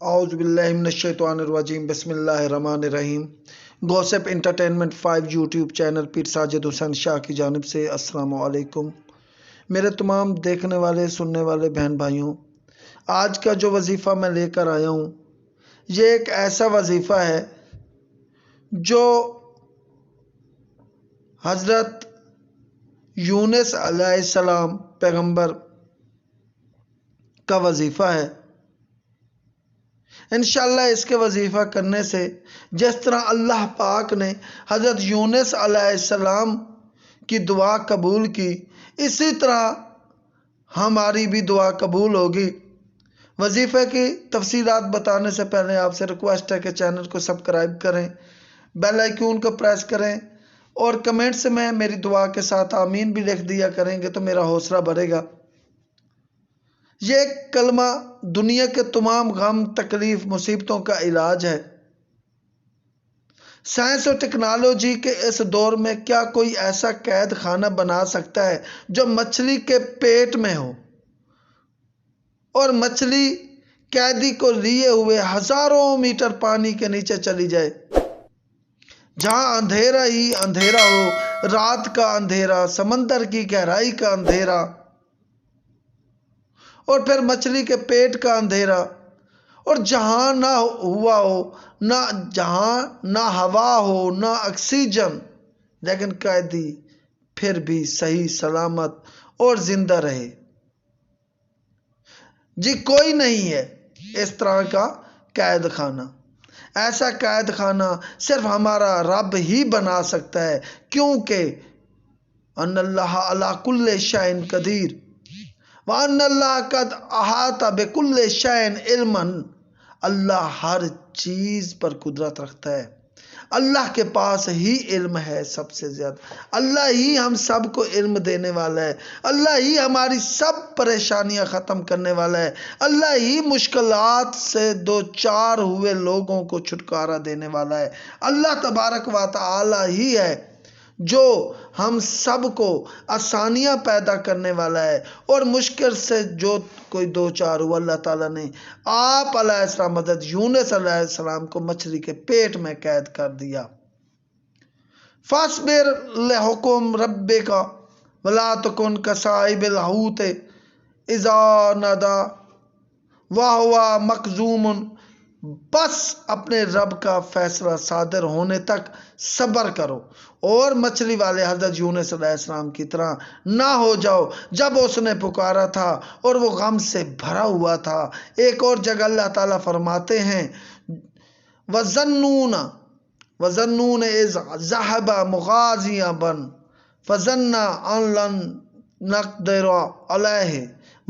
आउज़बिल्लिमिनशैतानिर्रजीम बिस्मिल्लाहिर्रहमानिर्रहीम gossip entertainment five YouTube channel Pir Sajid Hussain Shah की जानब से अस्सलाम वालेकुम मेरे तमाम देखने वाले, सुनने वाले बहन भाइयों, आज का जो वजीफ़ा मैं लेकर आया हूँ, ये एक ऐसा वजीफ़ा है जो हज़रत यूनुस पैगंबर का वजीफ़ा है। इन इसके वजीफ़ा करने से जिस तरह अल्लाह पाक ने हज़रत यूनुस अलैहिस्सलाम की दुआ कबूल की, इसी तरह हमारी भी दुआ कबूल होगी। वजीफ़े की तफसीलात बताने से पहले आपसे रिक्वेस्ट है कि चैनल को सब्सक्राइब करें, बेल आइकन को प्रेस करें और कमेंट्स में मेरी दुआ के साथ आमीन भी लिख दिया करेंगे तो मेरा हौसला बढ़ेगा। ये कलमा दुनिया के तमाम गम, तकलीफ़, मुसीबतों का इलाज है। साइंस और टेक्नोलॉजी के इस दौर में क्या कोई ऐसा कैद खाना बना सकता है जो मछली के पेट में हो? और मछली कैदी को लिए हुए हज़ारों मीटर पानी के नीचे चली जाए। जहाँ अंधेरा ही अंधेरा हो, रात का अंधेरा, समंदर की गहराई का अंधेरा और फिर मछली के पेट का अंधेरा। और जहाँ ना हुआ हो, ना जहाँ ना हवा हो, ना ऑक्सीजन, लेकिन कैदी फिर भी सही, सलामत और ज़िंदा रहे। जी कोई नहीं है इस तरह का कैद खाना ऐसा कैद खाना सिर्फ़ हमारा रब ही बना सकता है, क्योंकि अल्लाह अला शाइन कदीर। अहाता बेकुल्ल शैन इल्मन। अल्लाह हर चीज़ पर कुदरत रखता है। अल्लाह के पास ही इल्म है सबसे ज़्यादा। अल्लाह ही हम सबको इल्म देने वाला है। अल्लाह ही हमारी सब परेशानियाँ ख़त्म करने वाला है। अल्लाह ही मुश्किलात से दो चार हुए लोगों को छुटकारा देने वाला है। अल्लाह तबारक आला ही है। जो हम सबको आसानियाँ पैदा करने वाला है और मुश्किल से जो कोई दो चार हुआ, अल्लाह ताला ने आप अलैहिस्सलाम मदद यूनुस अलैहिस्सलाम को मछली के पेट में कैद कर दिया। फासबिर हुकुम रब्बे का वला तकुन कसाइबिल हूत, इज़ा नदा वाह वाह बस अपने रब का फैसला सादर होने तक सब्र करो। और मछली वाले हज़रत यूनसम की तरह ना हो जाओ। जब उसने पुकारा था और वो गम से भरा हुआ था, एक और जगह अल्लाह ताला फरमाते हैं, वजन्नून इज़ जहबा मुगाजिया बन फजन्ना अनलन नकदर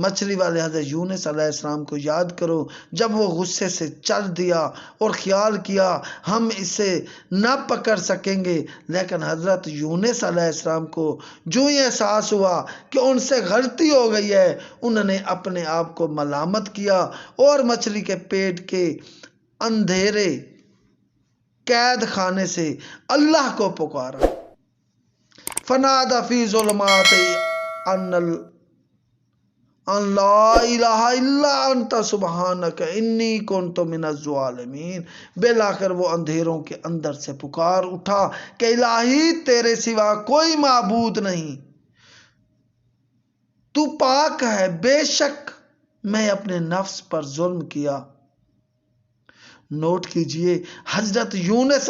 मछली वाले हज़रत यूनुस अलैहिस्सलाम को याद करो, जब वो गुस्से से चल दिया और ख्याल किया, हम इसे न पकड़ सकेंगे। लेकिन हज़रत यूनुस अलैहिस्सलाम को जो ही एहसास हुआ कि उनसे गलती हो गई है, उन्होंने अपने आप को मलामत किया और मछली के पेट के अंधेरे कैद खाने से अल्लाह को पुकारा। फनादा फ़ी जुलमात इन्नी बेलाकर वो अंधेरों के अंदर से पुकार उठा के इलाही तेरे सिवा कोई मबूद नहीं। तू पाक है, बेशक मैं अपने नफ्स पर जुल्म किया। नोट कीजिए। हज़रत यूनस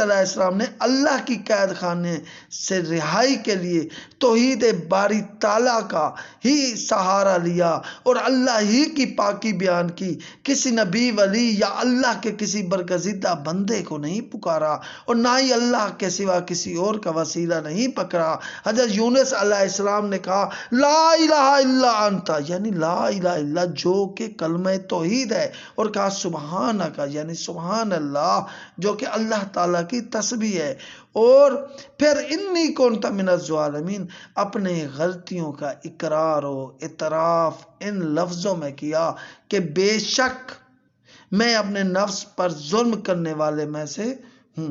ने अल्लाह की कैद खाने से रिहाई के लिए तोहीद बारी ताला का ही सहारा लिया और अल्लाह ही की पाकी बयान की। किसी नबी, वली या अल्लाह के किसी बरगजीदा बंदे को नहीं पुकारा और ना ही अल्लाह के सिवा किसी और का वसीला नहीं पकड़ा। हज़रत यूनस अलैहिस्सलाम ने कहा, ला इला अंता यानी ला इला जो कि कलम तोहीद है और कहा सुबहान का यानी सुबह सुबहान अल्लाह जो कि अल्लाह ताला की तस्बी है। और फिर इन्नी कौन तमिनज़ालमीन अपने गलतियों का इकरार व इतराफ़ इन लफ्ज़ों में किया कि बेशक मैं अपने नफ्स पर जुल्म करने वाले में से हूँ।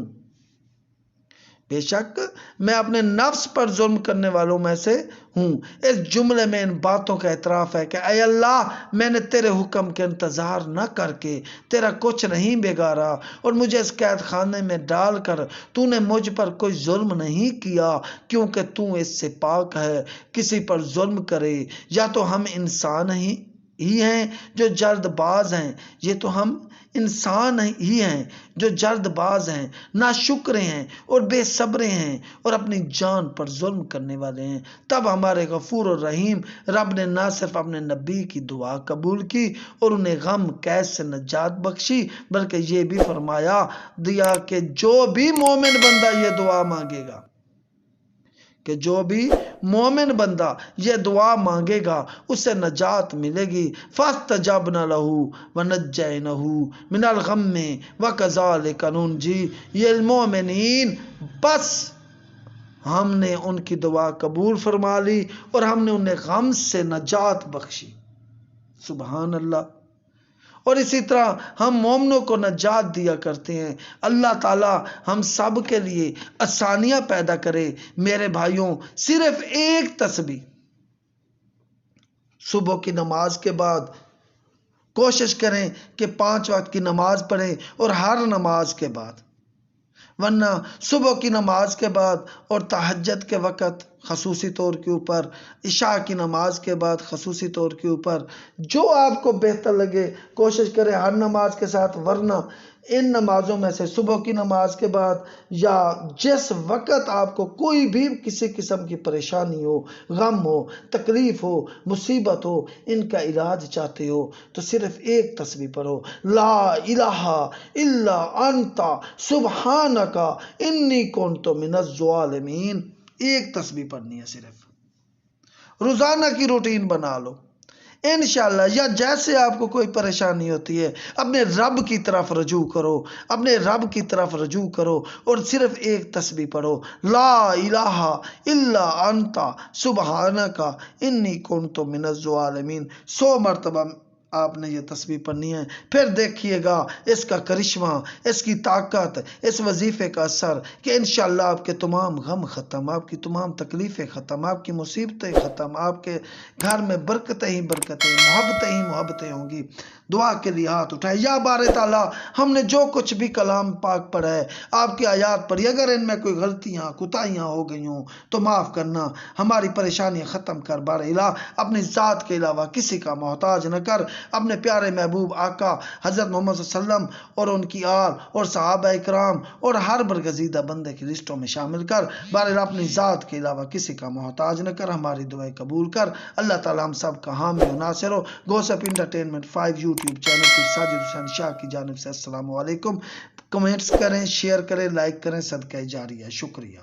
बेशक मैं अपने नफ्स पर जुल्म करने वालों में से हूँ। इस जुमले में इन बातों का एतराफ़ है कि अय अल्लाह, मैंने तेरे हुक्म के इंतज़ार न करके, तेरा कुछ नहीं बिगाड़ा और मुझे इस कैद खाने में डाल कर तूने मुझ पर कोई जुल्म नहीं किया, क्योंकि तू इससे पाक है। किसी पर जुल्म करे, या तो हम इंसान ही ही हैं जो जल्दबाज हैं, ये तो हम इंसान ही हैं जो जल्दबाज हैं ना शुक्र हैं और बेसब्रे हैं और अपनी जान पर जुल्म करने वाले हैं। तब हमारे गफूर और रहीम रब ने ना सिर्फ़ अपने नबी की दुआ कबूल की और उन्हें गम, कैद से नजात बख्शी, बल्कि ये भी फरमाया, दिया कि जो भी मोमिन बंदा ये दुआ मांगेगा। कि जो भी मोमिन बंदा ये दुआ मांगेगा उसे नजात मिलेगी। फस्त जब न लहू व नजय नहू मिनल गम में व कज़ाल कानून जी ये मोमिन बस हमने उनकी दुआ कबूल फरमा ली और हमने उन्हें गम से नजात बख्शी। सुबहान अल्लाह और इसी तरह हम मोमनों को नजात दिया करते हैं। अल्लाह ताला हम सब के लिए आसानियाँ पैदा करे। मेरे भाइयों, सिर्फ़ एक तस्बी सुबह की नमाज़ के बाद कोशिश करें कि पाँच वक्त की नमाज़ पढ़ें और हर नमाज़ के बाद वरना सुबह की नमाज़ के बाद और तहजद के वक़्त खसूसी तौर के ऊपर, इशा की नमाज़ के बाद खसूसी तौर के ऊपर, जो आपको बेहतर लगे, कोशिश करें हर नमाज़ के साथ, वरना इन नमाज़ों में से, सुबह की नमाज़ के बाद, या जिस वक़्त आपको कोई भी किसी किस्म की परेशानी हो, गम हो, तकलीफ़ हो, मुसीबत हो, इनका इलाज चाहते हो तो सिर्फ़ एक तस्वीर पढ़ो। ला इलाहा इल्ला अंता सुबहान का इन्नी कौन तो मिनज़ालमीन एक तस्वीर पढ़नी है सिर्फ़। रोज़ाना की रूटीन बना लो। इन या जैसे आपको कोई परेशानी होती है, अपने रब की तरफ़ रजू करो, अपने रब की तरफ़ रजू करो और सिर्फ़ एक तस्वीर पढ़ो, ला इलाहा इल्ला अंता सुबहाना का इन्नी कौन तो मिनज़ालमीन सौ मरतबा आपने ये तस्वीर पढ़नी है। फिर देखिएगा, इसका करिश्मा, इसकी ताकत, इस वजीफ़े का असर कि इन आपके तमाम गम ख़त्म, आपकी तमाम तकलीफ़ें ख़त्म, आपकी मुसीबतें ख़त्म, आपके घर में बरकतें ही बरकतें, मोहब्बतें ही मोहब्बतें होंगी। दुआ के लिए हाथ उठाए। या बार ताला, हमने जो कुछ भी कलाम पाक पढ़ा है, आपकी आयात पढ़ी अगर इनमें कोई गलतियाँ कुताहियाँ हो गई हों तो माफ़ करना। हमारी परेशानियाँ ख़त्म कर, बार इला, अपनी ज़ात के अलावा किसी का मोहताज न कर। अपने प्यारे महबूब आका, हज़रत मोहम्मद वसल्लम और उनकी आल और साहब इकराम और हर बरगजीदा बंदे की लिस्टों में शामिल कर। बार अपनी ज़ात के अलावा किसी का मोहताज न कर। हमारी दुआएँ कबूल कर। अल्लाह ताला हम सब का हामी नासिर हो। इंटरटेनमेंट फाइव यूट्यूब चैनल पर साजिद हुसैन शाह की जानब से असलकुम कमेंट्स करें शेयर करें लाइक करें, सदका जारी है शुक्रिया।